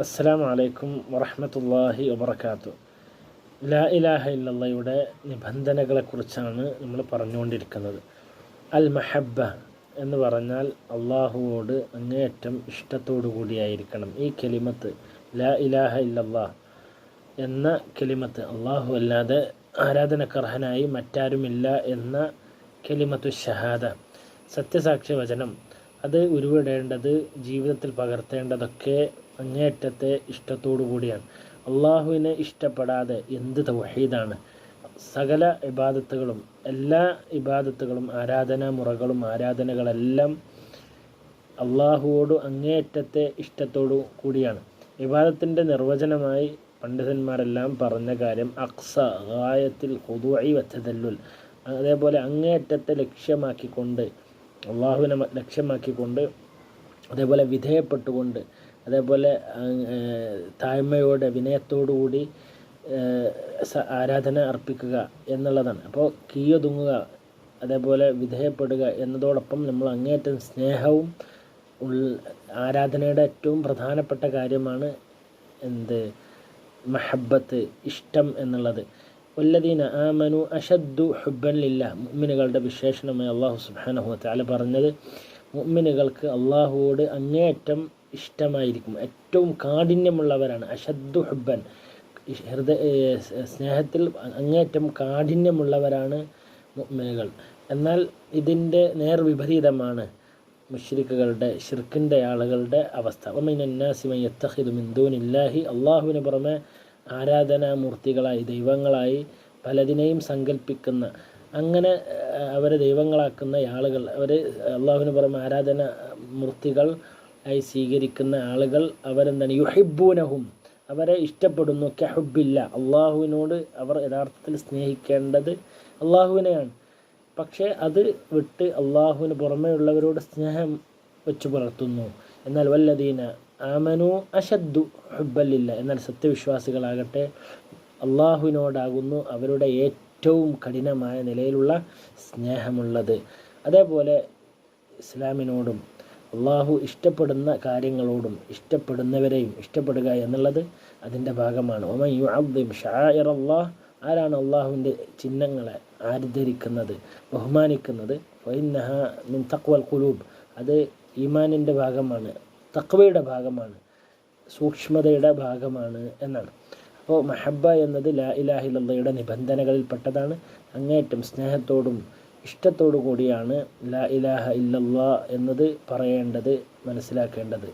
അസ്സലാമു വലൈക്കും വറഹമത്തല്ലാഹി വബർക്കാത്തു ലാ ഇലാഹ നിബന്ധനകളെ നിബന്ധനകളെക്കുറിച്ചാണ് നമ്മൾ പറഞ്ഞുകൊണ്ടിരിക്കുന്നത്. അൽ മഹബ്ബ എന്ന് പറഞ്ഞാൽ അള്ളാഹുവോട് അങ്ങേയറ്റം ഇഷ്ടത്തോടു കൂടിയായിരിക്കണം ഈ കെലിമത്ത് ലാ ഇലാഹ ഇല്ലല്ലാ എന്ന കെലിമത്ത് അള്ളാഹു അല്ലാതെ ആരാധനക്കർഹനായി മറ്റാരുമില്ല എന്ന കെലിമത്തു ഷഹാദ സത്യസാക്ഷി വചനം അത് ഉരുവിടേണ്ടത് ജീവിതത്തിൽ പകർത്തേണ്ടതൊക്കെ അങ്ങേയറ്റത്തെ ഇഷ്ടത്തോടു കൂടിയാണ്. അള്ളാഹുവിനെ ഇഷ്ടപ്പെടാതെ എന്ത് തൗഹീദാണ്? സകല ഇബാദത്തുകളും എല്ലാ ഇബാദത്തുകളും ആരാധനാ മുറകളും ആരാധനകളെല്ലാം അള്ളാഹുവോട് അങ്ങേയറ്റത്തെ ഇഷ്ടത്തോടു കൂടിയാണ്. ഇബാദത്തിന്റെ നിർവചനമായി പണ്ഡിതന്മാരെല്ലാം പറഞ്ഞ കാര്യം അക്സ ഗായത്തിൽ ഹുദുഐ വച്ചതല്ലുൽ അതേപോലെ അങ്ങേയറ്റത്തെ ലക്ഷ്യമാക്കിക്കൊണ്ട് അള്ളാഹുവിനെ ലക്ഷ്യമാക്കിക്കൊണ്ട് അതേപോലെ വിധേയപ്പെട്ടുകൊണ്ട് അതേപോലെ താഴ്മയോടെ വിനയത്തോടു കൂടി ആരാധന അർപ്പിക്കുക എന്നുള്ളതാണ്. അപ്പോൾ കീയൊതുങ്ങുക അതേപോലെ വിധേയപ്പെടുക എന്നതോടൊപ്പം നമ്മൾ അങ്ങേയറ്റം സ്നേഹവും ആരാധനയുടെ ഏറ്റവും പ്രധാനപ്പെട്ട കാര്യമാണ് എന്ത്? മഹബത്ത് ഇഷ്ടം എന്നുള്ളത്. വല്ലദീന ആമനു അഷദ്ദു ഹുബൻ ലില്ല മുഅ്മിനുകളുടെ വിശേഷണമായി അള്ളാഹു സുബ്ഹാനഹു തആല പറഞ്ഞത് മുഅ്മിനുകൾക്ക് അള്ളാഹുവോട് അങ്ങേയറ്റം ഇഷ്ടമായിരിക്കും. ഏറ്റവും കാഠിന്യമുള്ളവരാണ്. അഷദ്ദു ഹുബൻ ഹൃദയ സ്നേഹത്തിൽ അങ്ങേറ്റം കാഠിന്യമുള്ളവരാണ് മുഅ്മിനുകൾ എന്നാൽ ഇതിന്റെ നേർവിപരീതമാണ് മുഷ്രിഖുകളുടെ ഷിർക്കിന്റെ ആളുകളുടെ അവസ്ഥ. മിന്ദൂനില്ലാഹി അള്ളാഹുവിന് പുറമെ ആരാധനാമൂർത്തികളായി ദൈവങ്ങളായി പലതിനെയും സങ്കല്പിക്കുന്ന അങ്ങനെ അവരെ ദൈവങ്ങളാക്കുന്ന ആളുകൾ അവർ അള്ളാഹുവിന് പുറമെ ആരാധന മൂർത്തികൾ ആയി സ്വീകരിക്കുന്ന ആളുകൾ അവരെന്താണ്? യുഹിബൂനഹും അവരെ ഇഷ്ടപ്പെടുന്നു. കഹുബില്ല. അള്ളാഹുവിനോട് അവർ യഥാർത്ഥത്തിൽ സ്നേഹിക്കേണ്ടത് അള്ളാഹുവിനെയാണ്. പക്ഷേ അത് വിട്ട് അള്ളാഹുവിന് പുറമേയുള്ളവരോട് സ്നേഹം വെച്ച് പുലർത്തുന്നു. എന്നാൽ വല്ലദീന ആമനു അശദ്ദു ഹുബല്ലില്ല എന്നാൽ സത്യവിശ്വാസികളാകട്ടെ അള്ളാഹുവിനോടാകുന്നു അവരുടെ ഏറ്റവും കഠിനമായ നിലയിലുള്ള സ്നേഹമുള്ളത്. അതേപോലെ ഇസ്ലാമിനോടും അള്ളാഹു ഇഷ്ടപ്പെടുന്ന കാര്യങ്ങളോടും ഇഷ്ടപ്പെടുന്നവരെയും ഇഷ്ടപ്പെടുക എന്നുള്ളത് അതിന്റെ ഭാഗമാണ്. ഒമൻ യു അബ്ദിം ഷായർ അള്ളാഹ് ആരാണ് അള്ളാഹുവിന്റെ ചിഹ്നങ്ങളെ ആരിദ്ധരിക്കുന്നത് ബഹുമാനിക്കുന്നത്? മിൻ തക്വൽ കുലൂബ് അത് ഈമാനിന്റെ ഭാഗമാണ് തക്വയുടെ ഭാഗമാണ് സൂക്ഷ്മതയുടെ ഭാഗമാണ് എന്നാണ്. അപ്പോൾ മഹബ എന്നത് ലാ ഇലാഹിലയുടെ നിബന്ധനകളിൽപ്പെട്ടതാണ്. അങ്ങേയറ്റം സ്നേഹത്തോടും ഇഷ്ടത്തോടു കൂടിയാണ് ലാ ഇലാഹ ഇല്ലല്ലാ എന്നത് പറയേണ്ടത് മനസ്സിലാക്കേണ്ടത്.